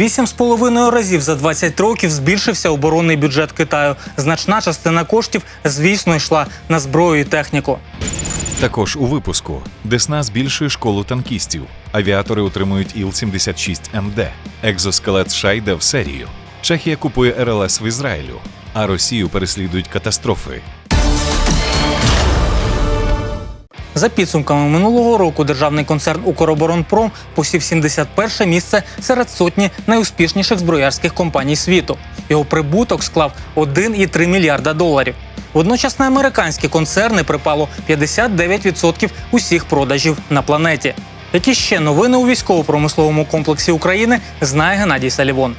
У 8,5 разів за 20 років збільшився оборонний бюджет Китаю. Значна частина коштів, звісно, йшла на зброю і техніку. Також у випуску Десна збільшує школу танкістів. Авіатори отримують Іл-76МД. Екзоскелет США йде в серію. Чехія купує РЛС в Ізраїлю, а Росію переслідують катастрофи. За підсумками минулого року державний концерн Укроборонпром посів 71 місце серед сотні найуспішніших зброярських компаній світу. Його прибуток склав 1,3 мільярда доларів. Водночас на американські концерни припало 59% усіх продажів на планеті. Які ще новини у військово-промисловому комплексі України знає Геннадій Салівон.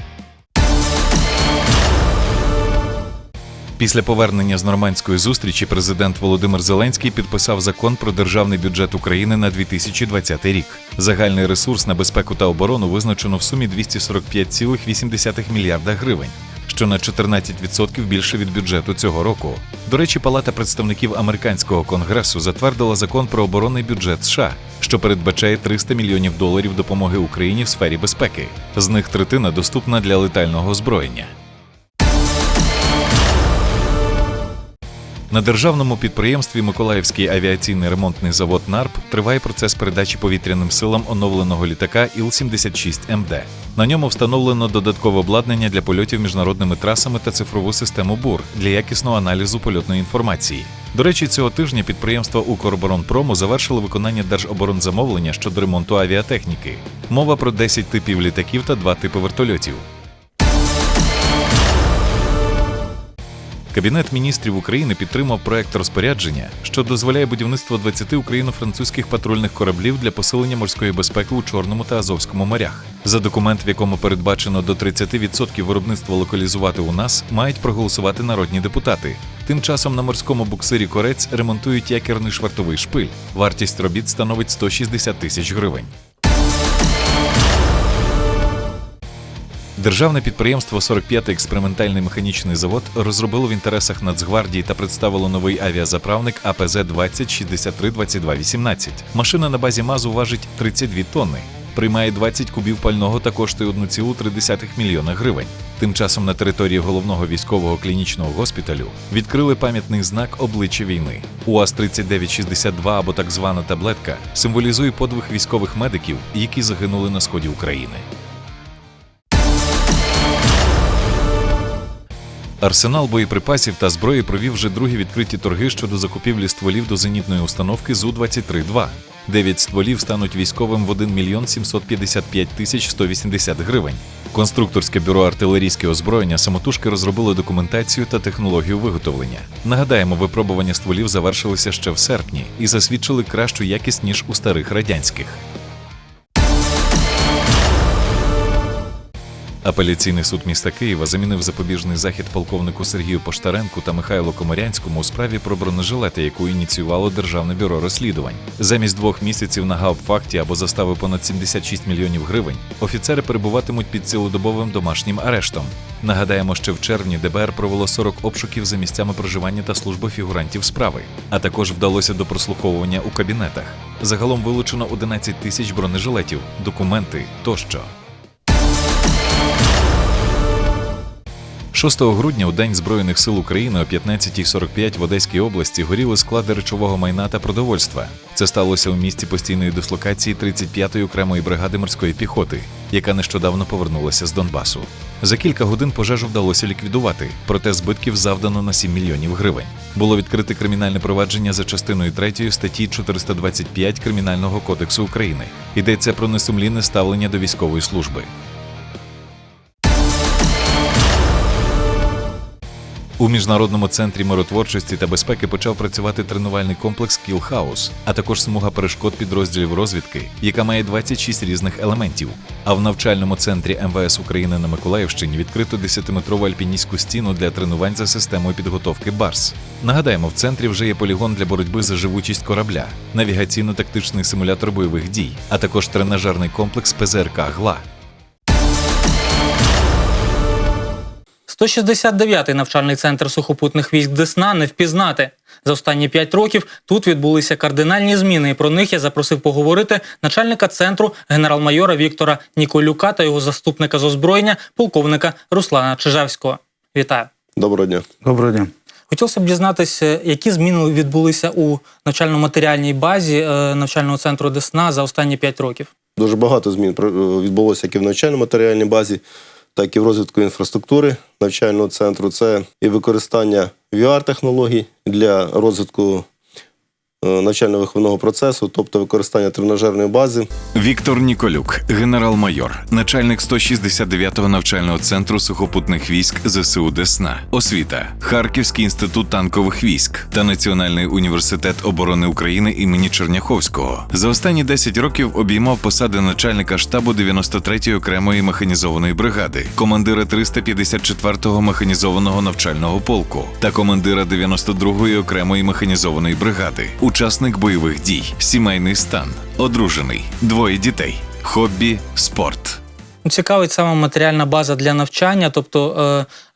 Після повернення з нормандської зустрічі президент Володимир Зеленський підписав закон про державний бюджет України на 2020 рік. Загальний ресурс на безпеку та оборону визначено в сумі 245,8 мільярда гривень. Що на 14% більше від бюджету цього року. До речі, Палата представників американського конгресу затвердила закон про оборонний бюджет США, що передбачає 300 мільйонів доларів допомоги Україні в сфері безпеки. З них третина доступна для летального озброєння. На державному підприємстві Миколаївський авіаційний ремонтний завод НАРП триває процес передачі повітряним силам оновленого літака Іл-76МД. На ньому встановлено додаткове обладнання для польотів міжнародними трасами та цифрову систему БУР для якісного аналізу польотної інформації. До речі, цього тижня підприємство Укроборонпрому завершило виконання держоборонзамовлення щодо ремонту авіатехніки. Мова про 10 типів літаків та 2 типи вертольотів. Кабінет міністрів України підтримав проект розпорядження, що дозволяє будівництво 20 україно-французьких патрульних кораблів для посилення морської безпеки у Чорному та Азовському морях. За документ, в якому передбачено до 30% виробництва локалізувати у нас, мають проголосувати народні депутати. Тим часом на морському буксирі Корець ремонтують якірний швартовий шпиль. Вартість робіт становить 160 тисяч гривень. Державне підприємство «45-й експериментальний механічний завод розробило в інтересах Нацгвардії та представило новий авіазаправник АПЗ 20 63 22 18. Машина на базі МАЗу важить 32 тонни, приймає 20 кубів пального та коштує 1,3 мільйона гривень. Тим часом на території головного військового клінічного госпіталю відкрили пам'ятний знак обличчя війни. УАЗ-3962 або так звана таблетка символізує подвиг військових медиків, які загинули на сході України. Арсенал боєприпасів та зброї провів вже другі відкриті торги щодо закупівлі стволів до зенітної установки ЗУ-23-2. Дев'ять стволів стануть військовим в 1 мільйон 755 тисяч 180 гривень. Конструкторське бюро артилерійське озброєння самотужки розробило документацію та технологію виготовлення. Нагадаємо, випробування стволів завершилися ще в серпні і засвідчили кращу якість ніж у старих радянських. Апеляційний суд міста Києва замінив запобіжний захід полковнику Сергію Поштаренку та Михайлу Комарянському у справі про бронежилети, яку ініціювало Державне бюро розслідувань. Замість двох місяців на гауптфакті або застави понад 76 мільйонів гривень офіцери перебуватимуть під цілодобовим домашнім арештом. Нагадаємо, що в червні ДБР провело 40 обшуків за місцями проживання та служби фігурантів справи, а також вдалося до прослуховування у кабінетах. Загалом вилучено 11 тисяч бронежилетів, документи тощо. 6 грудня у День Збройних сил України о 15.45 в Одеській області горіли склади речового майна та продовольства. Це сталося у місті постійної дислокації 35-ї окремої бригади морської піхоти, яка нещодавно повернулася з Донбасу. За кілька годин пожежу вдалося ліквідувати, проте збитків завдано на 7 мільйонів гривень. Було відкрите кримінальне провадження за частиною 3 статті 425 Кримінального кодексу України. Йдеться про несумлінне ставлення до військової служби. У міжнародному центрі миротворчості та безпеки почав працювати тренувальний комплекс Кілхаус, а також смуга перешкод підрозділів розвідки, яка має 26 різних елементів. А в навчальному центрі МВС України на Миколаївщині відкрито 10-метрову альпіністську стіну для тренувань за системою підготовки Барс. Нагадаємо, в центрі вже є полігон для боротьби за живучість корабля, навігаційно-тактичний симулятор бойових дій, а також тренажерний комплекс ПЗРК ГЛА. 169-й навчальний центр сухопутних військ Десна не впізнати. За останні п'ять років тут відбулися кардинальні зміни, і про них я запросив поговорити начальника центру генерал-майора Віктора Ніколюка та його заступника з озброєння, полковника Руслана Чижевського. Вітаю! Доброго дня. Доброго дня. Хотілося б дізнатися, які зміни відбулися у навчально-матеріальній базі е, навчального центру Десна за останні п'ять років. Дуже багато змін про- відбулося як і в навчально-матеріальній базі, так і в розвитку інфраструктури навчального центру. Це і використання VR-технологій для розвитку навчально-виховного процесу, тобто використання тренажерної бази. Віктор Ніколюк, генерал-майор, начальник 169-го навчального центру сухопутних військ ЗСУ Десна, освіта, Харківський інститут танкових військ та Національний університет оборони України імені Черняховського. За останні 10 років обіймав посади начальника штабу 93-ї окремої механізованої бригади, командира 354-го механізованого навчального полку та командира 92-ї окремої механізованої бригади, учасник бойових дій, сімейний стан, одружений, двоє дітей, хобі, спорт. Ну, Цікавить саме матеріальна база для навчання, тобто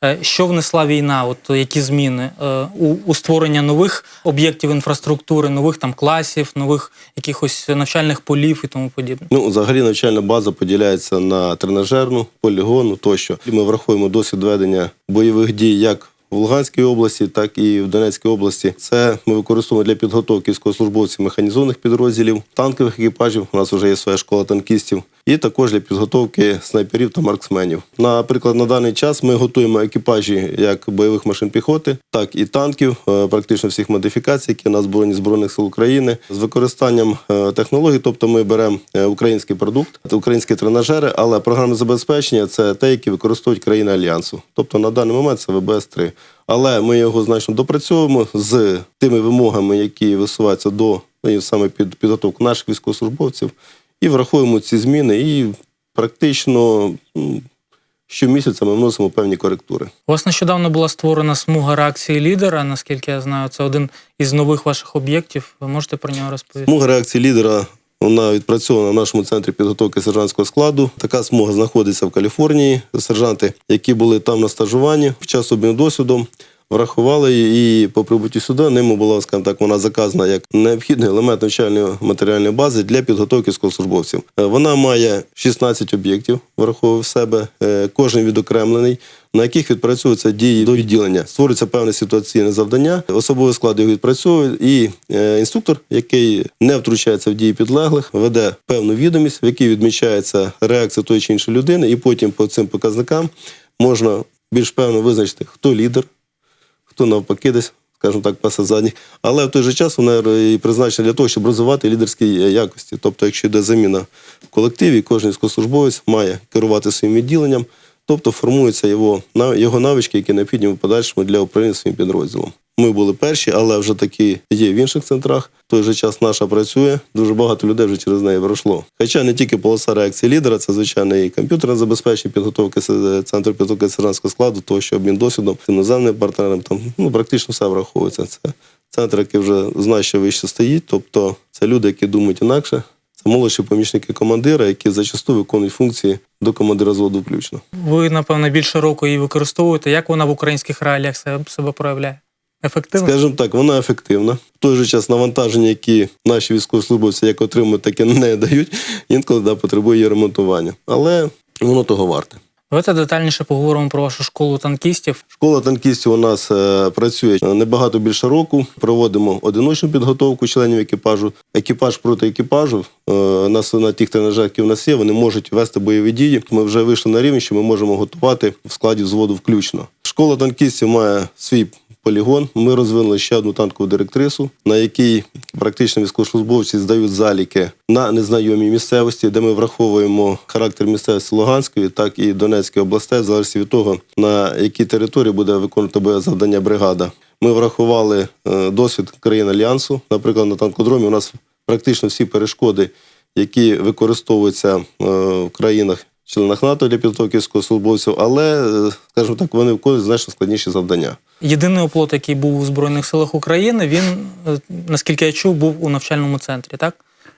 е, е, що внесла війна, от які зміни е, у, у створення нових об'єктів інфраструктури, нових там класів, нових якихось навчальних полів і тому подібне. Ну, взагалі навчальна база поділяється на тренажерну, полігонну тощо. І Ми враховуємо досвід ведення бойових дій як в Луганській області, так і в Донецькій області. Це ми використовуємо для підготовки військовослужбовців механізованих підрозділів, танкових екіпажів. У нас вже є своя школа танкістів, і також для підготовки снайперів та марксменів. Наприклад, на даний час ми готуємо екіпажі як бойових машин піхоти, так і танків, е, практично всіх модифікацій, які у нас збройні збройних сил України, з використанням е, технологій. Тобто, ми беремо е, український продукт, українські тренажери, але програмне забезпечення це те, які використовують країни альянсу. Тобто на даний момент це ВБС 3 але ми його значно допрацьовуємо з тими вимогами, які висуваються до ну, саме під підготовку наших військовослужбовців, і враховуємо ці зміни. І практично щомісяця ми вносимо певні коректури. У вас нещодавно була створена смуга реакції лідера. Наскільки я знаю, це один із нових ваших об'єктів. Ви можете про нього розповісти? Смуга реакції лідера. Вона відпрацьована в нашому центрі підготовки сержантського складу. Така смуга знаходиться в Каліфорнії. Сержанти, які були там на стажуванні в час обміну досвідом, врахували її і по прибутті сюди ними була, скажімо так, вона заказана як необхідний елемент навчальної матеріальної бази для підготовки військовослужбовців. Е, Вона має 16 об'єктів, враховує в себе, е, кожен відокремлений, на яких відпрацьовуються дії до відділення. Створюється певне ситуаційне завдання, особовий склад його відпрацьовує, і е, інструктор, який не втручається в дії підлеглих, веде певну відомість, в якій відмічається реакція тої чи іншої людини, і потім по цим показникам можна більш певно визначити, хто лідер, хто навпаки десь, скажімо так, пасе задніх. Але в той же час вона і призначена для того, щоб розвивати лідерські е, якості. Тобто, якщо йде заміна в колективі, кожен військовослужбовець має керувати своїм відділенням, тобто формуються його, його навички, які необхідні в подальшому для управління своїм підрозділом. Ми були перші, але вже такі є в інших центрах. В той же час наша працює. Дуже багато людей вже через неї пройшло. Хоча не тільки полоса реакції лідера, це звичайно і комп'ютерне забезпечення підготовки с- центру підготовки сержантського складу, того, що обмін досвідом іноземним партнером. Там ну практично все враховується. Це центр, який вже знає, що вище стоїть. Тобто це люди, які думають інакше. Це молодші помічники командира, які зачасту виконують функції до командира зводу включно. Ви, напевно, більше року її використовуєте. Як вона в українських реаліях себе проявляє? Ефективно? Скажімо так, вона ефективна. В той же час навантаження, які наші військовослужбовці як отримують, так і не дають, інколи да, потребує її ремонтування. Але воно того варте. Давайте детальніше поговоримо про вашу школу танкістів. Школа танкістів у нас е, працює небагато більше року. Проводимо одиночну підготовку членів екіпажу. Екіпаж проти екіпажу. Е, нас на тих тренажерах, які в нас є, вони можуть вести бойові дії. Ми вже вийшли на рівень, що ми можемо готувати в складі взводу включно. Школа танкістів має свій полігон. Ми розвинули ще одну танкову директрису, на якій практично військовослужбовці здають заліки на незнайомій місцевості, де ми враховуємо характер місцевості Луганської, так і Донецької областей, в залежності від того, на якій території буде виконувати бойове завдання бригада. Ми врахували е, досвід країн альянсу. Наприклад, на танкодромі у нас практично всі перешкоди, які використовуються е, в країнах. Членах НАТО для підготовки військовослужбовців, але, е, скажімо так, вони виконують значно складніші завдання. Єдиний оплот, який був у Збройних силах України, він, е, наскільки я чув, був у навчальному центрі, так?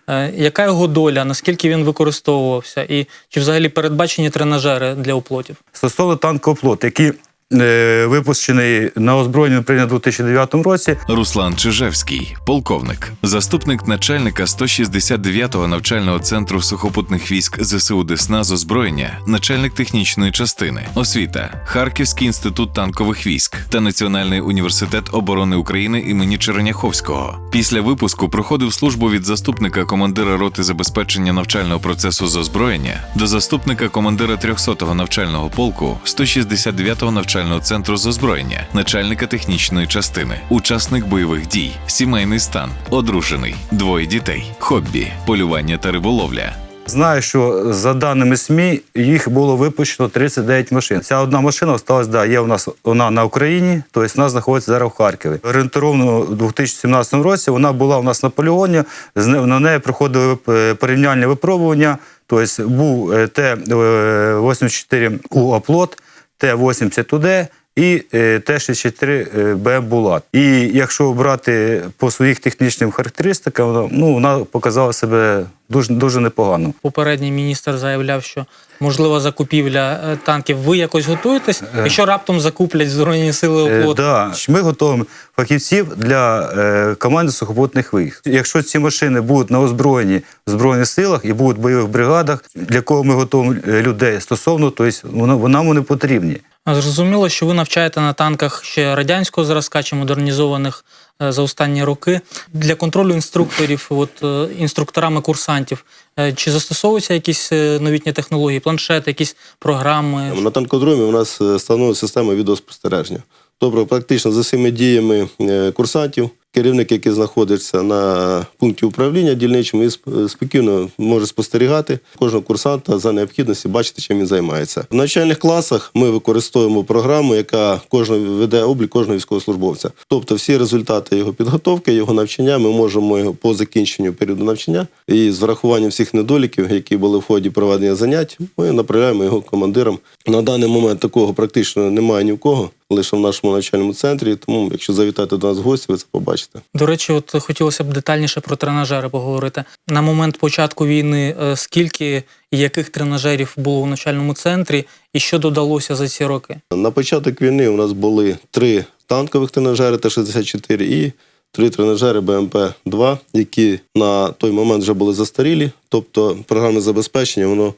Е, Яка його доля, наскільки він використовувався, і чи взагалі передбачені тренажери для оплотів? Стосовно танкооплот, які випущений на озброєння прийнято у 2009 році. Руслан Чижевський, полковник, заступник начальника 169-го навчального центру сухопутних військ ЗСУ Десна з озброєння, начальник технічної частини, освіта, Харківський інститут танкових військ та Національний університет оборони України імені Черняховського. Після випуску проходив службу від заступника командира роти забезпечення навчального процесу з озброєння до заступника командира 300-го навчального полку 169-го навчального центру з озброєння, начальника технічної частини, учасник бойових дій, сімейний стан, одружений, двоє дітей, хобі, полювання та риболовля. Знаю, що за даними СМІ їх було випущено 39 машин. Ця одна машина осталась, да, є у нас вона на Україні, тобто вона знаходиться зараз в Харкові. Орієнтовно у 2017 році вона була у нас на полігоні, на неї проходили е, порівняльні випробування. Тобто був е, Т-84У «Оплот», Т-80УД і е, Т-64 Б «Булат». І якщо брати по своїх технічним характеристикам, ну, вона показала себе дуже, дуже непогано. Попередній міністр заявляв, що можлива закупівля е, танків. Ви якось готуєтесь? Якщо раптом закуплять Збройні сили Е, да. Ми готуємо фахівців для е, команди сухопутних військ. Якщо ці машини будуть на озброєнні в Збройних силах і будуть в бойових бригадах, для кого ми готуємо е, людей стосовно, тобто вона вони потрібні. Зрозуміло, що ви навчаєте на танках ще радянського зразка чи модернізованих е, за останні роки для контролю інструкторів, от е, інструкторами курсантів. Е, Чи застосовуються якісь новітні технології, планшети, якісь програми? На танкодромі у нас встановлена система відеоспостереження. Тобто, практично за всіми діями курсантів, керівник, який знаходиться на пункті управління дільничим, і сп- спокійно може спостерігати кожного курсанта за необхідності, бачити, чим він займається. В навчальних класах ми використовуємо програму, яка кожного веде облік кожного військовослужбовця. Тобто, всі результати його підготовки, його навчання, ми можемо його по закінченню періоду навчання і з врахуванням всіх недоліків, які були в ході проведення занять, ми направляємо його командирам. На даний момент такого практично немає ні в кого, лише в нашому навчальному центрі. Тому, якщо завітати до нас в гості, ви це побачите. До речі, от хотілося б детальніше про тренажери поговорити. На момент початку війни е, скільки і яких тренажерів було в навчальному центрі, і що додалося за ці роки? На початок війни у нас були три танкових тренажери Т-64 і три тренажери БМП-2, які на той момент вже були застарілі. Тобто програмне забезпечення воно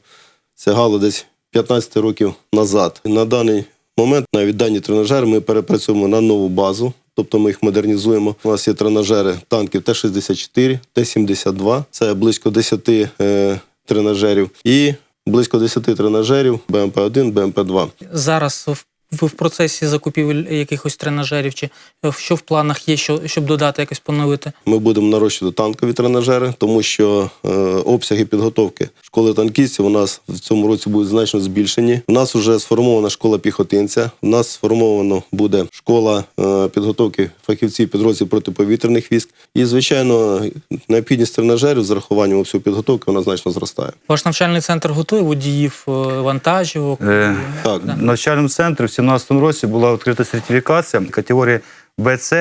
сягало десь 15 років назад. На даний момент навіть дані тренажери ми перепрацюємо на нову базу. Тобто ми їх модернізуємо. У нас є тренажери танків Т-64, Т-72, це близько 10 е, тренажерів, і близько 10 тренажерів БМП-1, БМП-2. Зараз в- ви в процесі закупівель якихось тренажерів, чи е, що в планах є, що, щоб додати якось поновити? Ми будемо нарощувати танкові тренажери, тому що е, обсяги підготовки школи танкістів у нас в цьому році будуть значно збільшені. У нас вже сформована школа піхотинця. У нас сформовано буде школа е, підготовки фахівців підрозділів протиповітряних військ. І, звичайно, необхідність тренажерів з урахуванням обсягу підготовки вона значно зростає. Ваш навчальний центр готує водіїв е, вантажівок? Е, Так, В навчальному центрі в 2017 році була відкрита сертифікація категорії БЦ.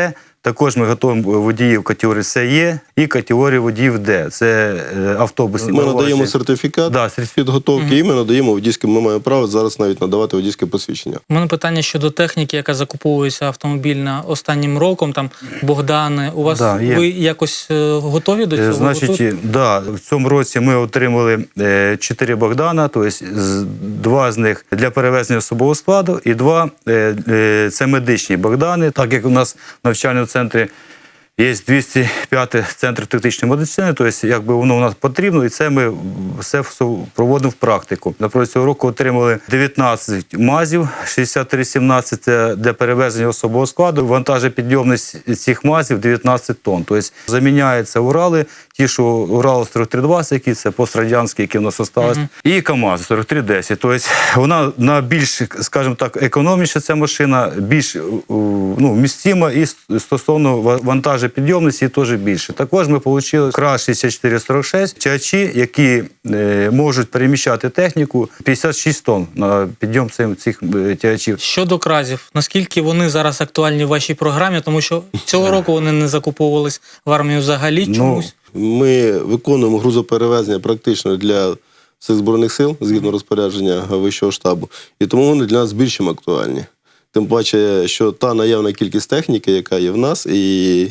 Також ми готуємо водіїв категорії СЕ і категорії водіїв Д. Це е, автобусні ми надаємо сертифікат Да, сертифікат. підготовки, і ми надаємо водійське. Ми маємо право зараз навіть надавати водійське посвідчення. У мене питання щодо техніки, яка закуповується автомобільна останнім роком. Там Богдани, у вас Да, є. ви якось е, готові до Е, цього? Значить, Готові? да, в цьому році ми отримали е, чотири Богдана, тобто з- два з них для перевезення особового складу, і два е, е, це медичні Богдани. Так як у нас в центрі є 205 центр тактичної медицини, тобто якби воно у нас потрібно, і це ми все проводимо в практику. Напроти цього року отримали 19 мазів, 63-17 це для перевезення особового складу. Вантажопідйомність цих мазів 19 тонн. Тобто заміняються Урали, ті, що Урал 4320, які це пострадянські, які в нас осталось, і КАМАЗ 4310. Тобто вона на більш, скажімо так, економніша ця машина, більш е, ну, вмістима і стосовно ва- вантажопідйомності теж більше. Також ми отримали КРА 6446, тягачі, які е, можуть переміщати техніку 56 тонн на підйом цих е, тягачів. Щодо кразів, наскільки вони зараз актуальні в вашій програмі, тому що цього року вони не закуповувались в армію взагалі Ну, чомусь. Ми виконуємо грузоперевезення практично для всіх збройних сил згідно розпорядження вищого штабу, і тому вони для нас більш чим актуальні. Тим паче, що та наявна кількість техніки, яка є в нас, і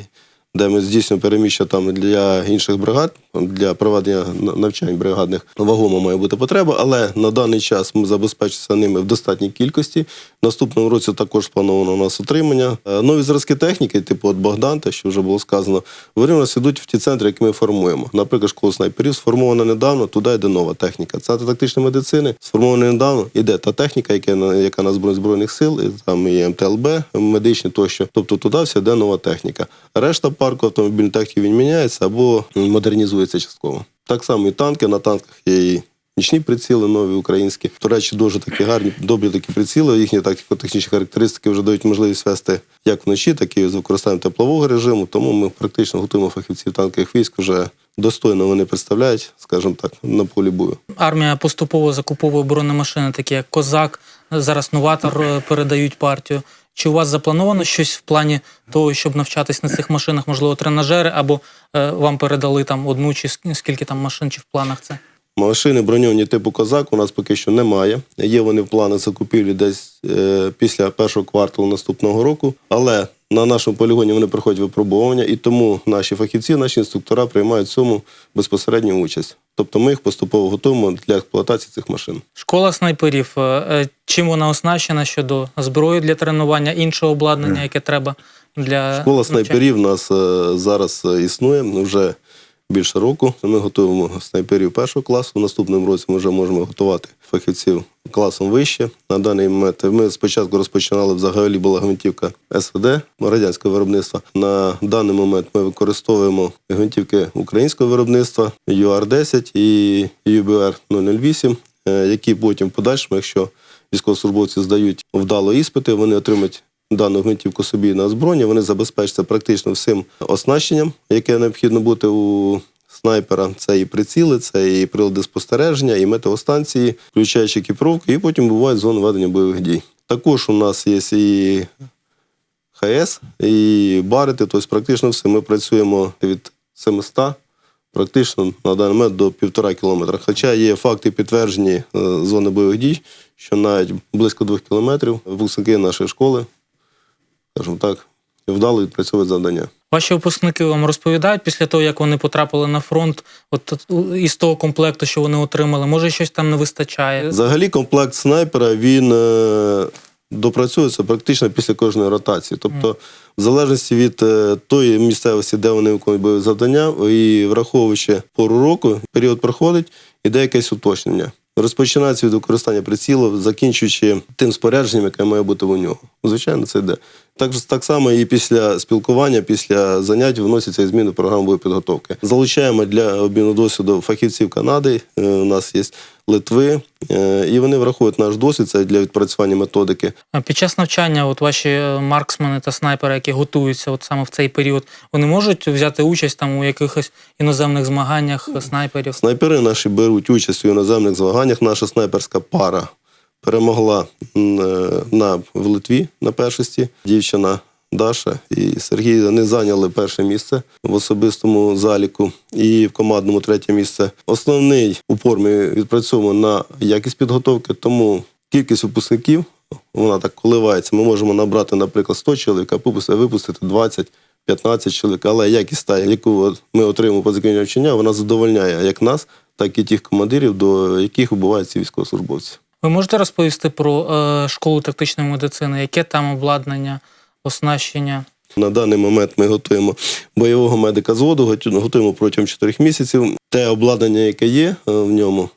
де ми здійснюємо переміщення там для інших бригад, для проведення навчань бригадних вагомо має бути потреба, але на даний час ми забезпечуємося ними в достатній кількості. Наступному році також сплановано у нас утримання. Е, Нові зразки техніки, типу от Богдан, те, що вже було сказано, вони у нас йдуть в ті центри, які ми формуємо. Наприклад, школа снайперів сформована недавно, туди йде нова техніка. Центр тактичної медицини сформована недавно, іде та техніка, яка яка на збройних сил, і там і МТЛБ, медичні тощо. Тобто туди все йде нова техніка. Решта парку автомобільних техніки він міняється або модернізується частково. Так само і танки на танках є і Нічні приціли нові українські. До дуже такі гарні, добрі такі приціли. Їхні тактико-технічні характеристики вже дають можливість вести як вночі, так і з використанням теплового режиму. Тому ми практично готуємо фахівців танкових військ. Вже достойно вони представляють, скажімо так, на полі бою. Армія поступово закуповує бронемашини, такі як Козак, зараз новатор е, передають партію. Чи у вас заплановано щось в плані того, щоб навчатись на цих машинах, можливо, тренажери, або е, вам передали там одну чи скільки там машин, чи в планах це? Машини броньовані типу Козак у нас поки що немає. Є вони в планах закупівлі десь е, після першого кварталу наступного року. Але на нашому полігоні вони проходять випробування, і тому наші фахівці, наші інструктора приймають в цьому безпосередню участь. Тобто ми їх поступово готуємо для експлуатації цих машин. Школа снайперів. е, е, Чим вона оснащена щодо зброї для тренування, іншого обладнання, яке треба для Школа навчання? снайперів у нас е, зараз існує вже більше року. Ми готуємо снайперів першого класу. В наступному році ми вже можемо готувати фахівців класом вище. На даний момент ми спочатку розпочинали взагалі була гвинтівка СВД радянського виробництва. На даний момент ми використовуємо гвинтівки українського виробництва UR-10 і UBR-008, е, які потім подальшому, якщо військовослужбовці здають вдало іспити, вони отримають дану гвинтівку собі на озброєння, вони забезпечаться практично всім оснащенням, яке необхідно бути у снайпера. Це і приціли, це і прилади спостереження, і метеостанції, включаючи екіпровку, і потім бувають зони ведення бойових дій. Також у нас є і ХС, і барити, тобто практично все. Ми працюємо від 700 практично на даний момент до півтора кілометра. Хоча є факти підтверджені е, зони бойових дій, що навіть близько двох кілометрів випускники нашої школи, скажімо так, вдало відпрацьовують завдання. Ваші випускники вам розповідають після того, як вони потрапили на фронт, от із того комплекту, що вони отримали, може щось там не вистачає. Взагалі комплект снайпера він е, допрацьовується практично після кожної ротації. Тобто, в залежності від е, тої місцевості, де вони виконують бойові завдання, і враховуючи пору року, період проходить, іде якесь уточнення. Розпочинається від використання прицілу, закінчуючи тим спорядженням, яке має бути у нього. Звичайно, це йде. Так, так само і після спілкування, після занять вносяться і зміни в програму боєпідготовки. Залучаємо для обміну досвіду фахівців Канади. е, У нас є Литви, е, і вони враховують наш досвід це для відпрацювання методики. А Під час навчання, от ваші е, марксмени та снайпери, які готуються от саме в цей період, вони можуть взяти участь там у якихось іноземних змаганнях снайперів. Снайпери наші беруть участь у іноземних змаганнях. Наша снайперська пара перемогла е, на в Литві на першості. Дівчина Даша і Сергій вони зайняли перше місце в особистому заліку і в командному третє місце. Основний упор ми відпрацьовуємо на якість підготовки, тому кількість випускників вона так коливається. Ми можемо набрати, наприклад, 100 чоловік, а випустити- випустити 20 15 чоловік, але якість та, яку ми отримуємо по закінченню навчання, вона задовольняє як нас, так і тих командирів, до яких убувають ці військовослужбовці. Ви можете розповісти про е, школу тактичної медицини, яке там обладнання, оснащення? На даний момент ми готуємо бойового медика зводу, готу- готуємо протягом 4 місяців. Те обладнання, яке є е, в ньому,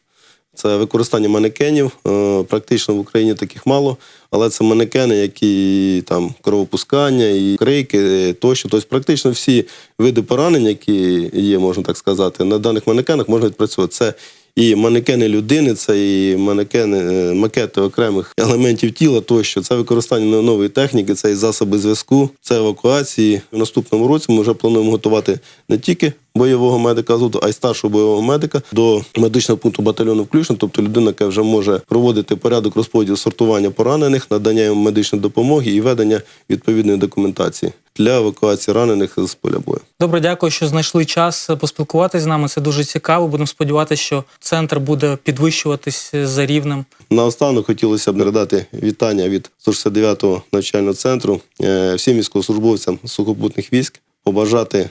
це використання манекенів. Е, Практично в Україні таких мало, але це манекени, які там кровопускання і крейки тощо. Тобто практично всі види поранень, які є, можна так сказати, на даних манекенах можна відпрацювати. Це і манекени людини, це і манекени, е, макети окремих елементів тіла тощо. Це використання нової техніки, це і засоби зв'язку, це евакуації. В наступному році ми вже плануємо готувати не тільки бойового медика азоту, а й старшого бойового медика до медичного пункту батальйону включно, тобто людина, яка вже може проводити порядок розподілу сортування поранених, надання їм медичної допомоги і ведення відповідної документації для евакуації ранених з поля бою. Добре, дякую, що знайшли час поспілкуватися з нами. Це дуже цікаво. Будемо сподіватися, що центр буде підвищуватись за рівнем. Наостанок хотілося б передати вітання від 169-го навчального центру е, всім військовослужбовцям сухопутних військ, побажати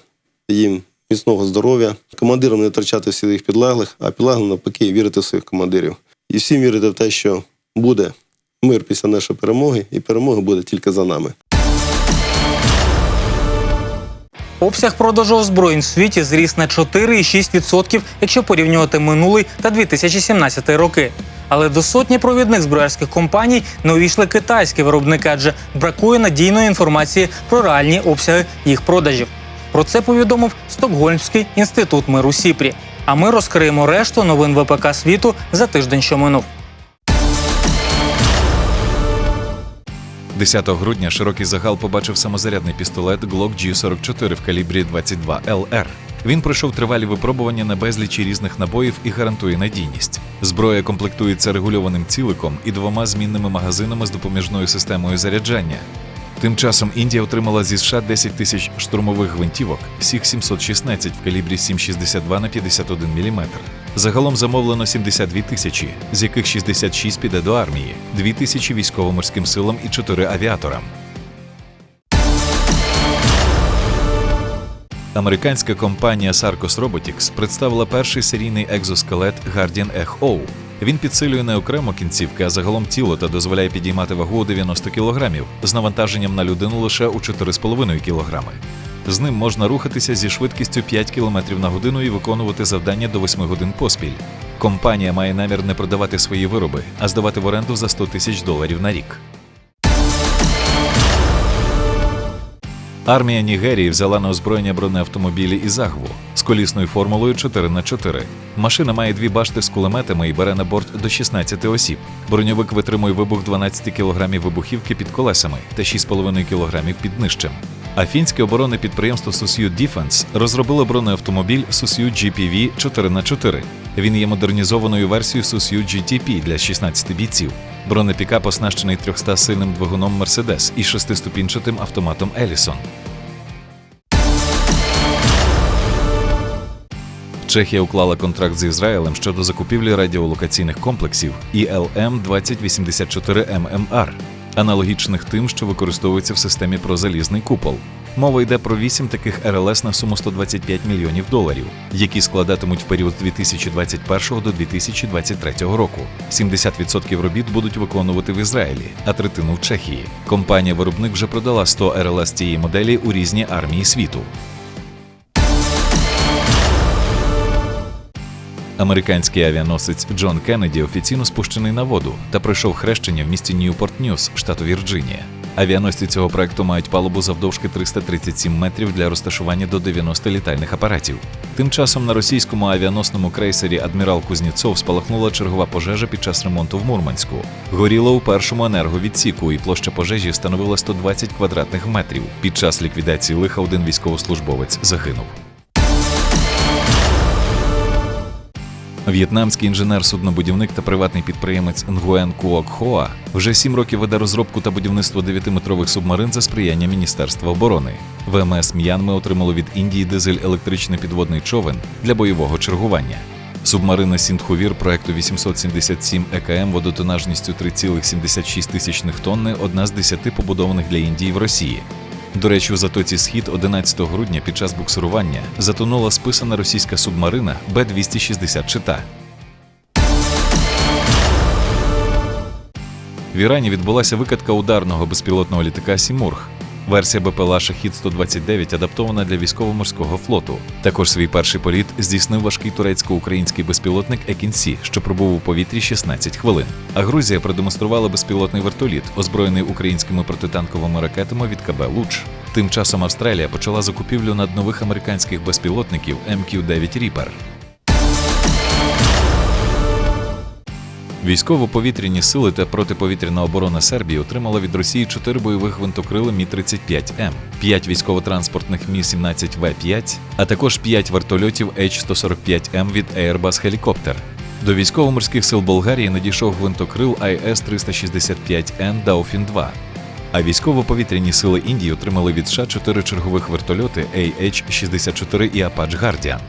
їм міцного здоров'я, командирам не втрачати своїх підлеглих, а підлеглим навпаки вірити в своїх командирів. І всім вірити в те, що буде мир після нашої перемоги, і перемога буде тільки за нами. Обсяг продажу озброєнь в світі зріс на 4,6%, якщо порівнювати минулий та 2017 роки. Але до сотні провідних зброярських компаній не увійшли китайські виробники, адже бракує надійної інформації про реальні обсяги їх продажів. Про це повідомив Стокгольмський інститут миру Сіпрі. А ми розкриємо решту новин ВПК світу за тиждень, що минув. 10 грудня широкий загал побачив самозарядний пістолет Glock G44 в калібрі 22 LR. Він пройшов тривалі випробування на безлічі різних набоїв і гарантує надійність. Зброя комплектується регульованим ціликом і двома змінними магазинами з допоміжною системою заряджання. Тим часом Індія отримала зі США 10 тисяч штурмових гвинтівок Сіг 716 в калібрі 7,62 на 51 мм. Загалом замовлено 72 тисячі, з яких 66 піде до армії, 2 тисячі військово-морським силам і 4 авіаторам. Американська компанія Sarcos Robotics представила перший серійний екзоскелет Guardian Egg-O. Він підсилює не окремо кінцівки, а загалом тіло та дозволяє підіймати вагу у 90 кг з навантаженням на людину лише у 4,5 кг. З ним можна рухатися зі швидкістю 5 км на годину і виконувати завдання до 8 годин поспіль. Компанія має намір не продавати свої вироби, а здавати в оренду за 100 тисяч доларів на рік. Армія Нігерії взяла на озброєння бронеавтомобілі із Агву з колісною формулою 4х4. Машина має дві башти з кулеметами і бере на борт до 16 осіб. Броньовик витримує вибух 12 кг вибухівки під колесами та 6,5 кг під днищем. А фінське оборонне підприємство Susue Defense розробило бронеавтомобіль Susue GPV 4х4. Він є модернізованою версією Susue GTP для 16 бійців. Бронепікап оснащений 300-сильним двигуном Mercedes і шестиступінчатим автоматом Ellison. Чехія уклала контракт з Ізраїлем щодо закупівлі радіолокаційних комплексів ІЛМ 2084 ММР, аналогічних тим, що використовуються в системі про залізний купол. Мова йде про вісім таких РЛС на суму 125 мільйонів доларів, які складатимуть в період з 2021 до 2023 року. 70% робіт будуть виконувати в Ізраїлі, а третину в Чехії. Компанія-виробник вже продала 100 РЛС цієї моделі у різні армії світу. Американський авіаносець Джон Кеннеді офіційно спущений на воду та пройшов хрещення в місті Ньюпорт Ньюс, штату Вірджинія. Авіаносці цього проекту мають палубу завдовжки 337 метрів для розташування до 90 літальних апаратів. Тим часом на російському авіаносному крейсері Адмірал Кузнєцов спалахнула чергова пожежа під час ремонту в Мурманську. Горіло у першому енерговідсіку, і площа пожежі становила 120 квадратних метрів. Під час ліквідації лиха один військовослужбовець загинув. В'єтнамський інженер-суднобудівник та приватний підприємець Нгуен Куок Хоа вже сім років веде розробку та будівництво 9-метрових субмарин за сприяння Міністерства оборони. ВМС М'янми отримало від Індії дизель-електричний підводний човен для бойового чергування. Субмарина Сіндхувір проекту 877 ЕКМ водотонажністю 3,76 тисячних тонни одна з десяти побудованих для Індії в Росії. До речі, у затоці Схід 11 грудня під час буксирування затонула списана російська субмарина Б-260 Чита. В Ірані відбулася викатка ударного безпілотного літака Сімург. Версія БПЛА Шахід 129 адаптована для військово-морського флоту. Також свій перший політ здійснив важкий турецько-український безпілотник Екінсі, що пробув у повітрі 16 хвилин. А Грузія продемонструвала безпілотний вертоліт, озброєний українськими протитанковими ракетами від КБ Луч. Тим часом Австралія почала закупівлю наднових американських безпілотників МQ-9 Reaper. Військово-повітряні сили та протиповітряна оборона Сербії отримала від Росії 4 бойових гвинтокрили Мі-35М, 5 військово-транспортних Мі-17В5, а також 5 вертольотів H-145М від Airbus Helicopter. До військово-морських сил Болгарії надійшов гвинтокрил АЕС-365Н Дауфін-2. А військово-повітряні сили Індії отримали від США 4 чергових вертольоти AH-64 і Apache Guardian.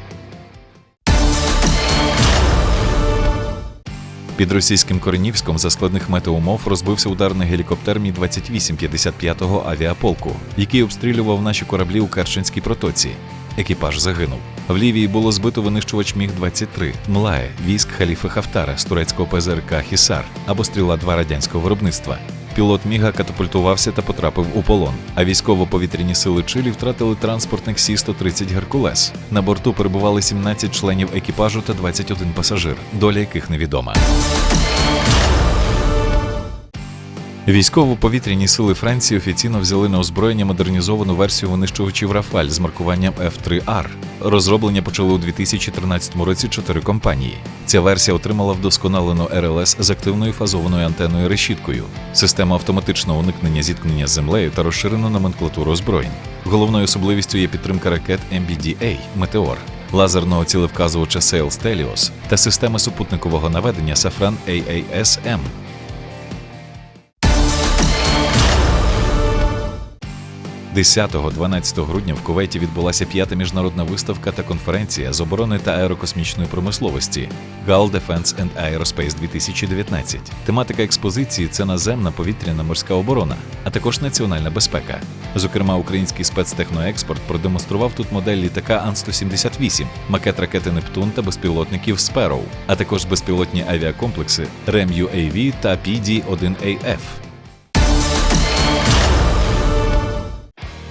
Під російським Коренівськом за складних метеумов розбився ударний гелікоптер Мі-28 55-го авіаполку, який обстрілював наші кораблі у Керченській протоці. Екіпаж загинув. В Лівії було збито винищувач Міг-23 Млає, військ Халіфи Хафтара з турецького ПЗРК Хісар або стріла 2 радянського виробництва. Пілот Міга катапультувався та потрапив у полон. А військово-повітряні сили Чилі втратили транспортник Сі-130 Геркулес. На борту перебували 17 членів екіпажу та 21 пасажир, доля яких невідома. Військово-повітряні сили Франції офіційно взяли на озброєння модернізовану версію винищувачів Рафаль з маркуванням F3R. Розроблення почали у 2013 році чотири компанії. Ця версія отримала вдосконалену РЛС з активною фазованою антеною решіткою, систему автоматичного уникнення зіткнення з землею та розширену номенклатуру озброєнь. Головною особливістю є підтримка ракет MBDA Метеор. Лазерного цілевказувача Sails Telios та системи супутникового наведення Safran AAS-M. – 10-12 грудня в Кувейті відбулася п'ята міжнародна виставка та конференція з оборони та аерокосмічної промисловості GAL Defense and Aerospace 2019. Тематика експозиції це наземна повітряна морська оборона, а також національна безпека. Зокрема, український спецтехноекспорт продемонстрував тут модель літака Ан-178, макет ракети Нептун та безпілотників Sparrow, а також безпілотні авіакомплекси REM-UAV та PD-1AF.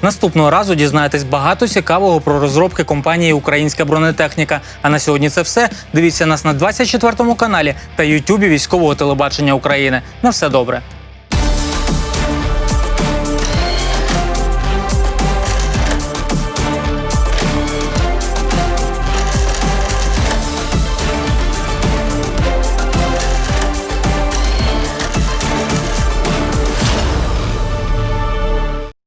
Наступного разу дізнаєтесь багато цікавого про розробки компанії Українська бронетехніка. А на сьогодні це все. Дивіться нас на 24 каналі та Ютубі військового телебачення України. На все добре.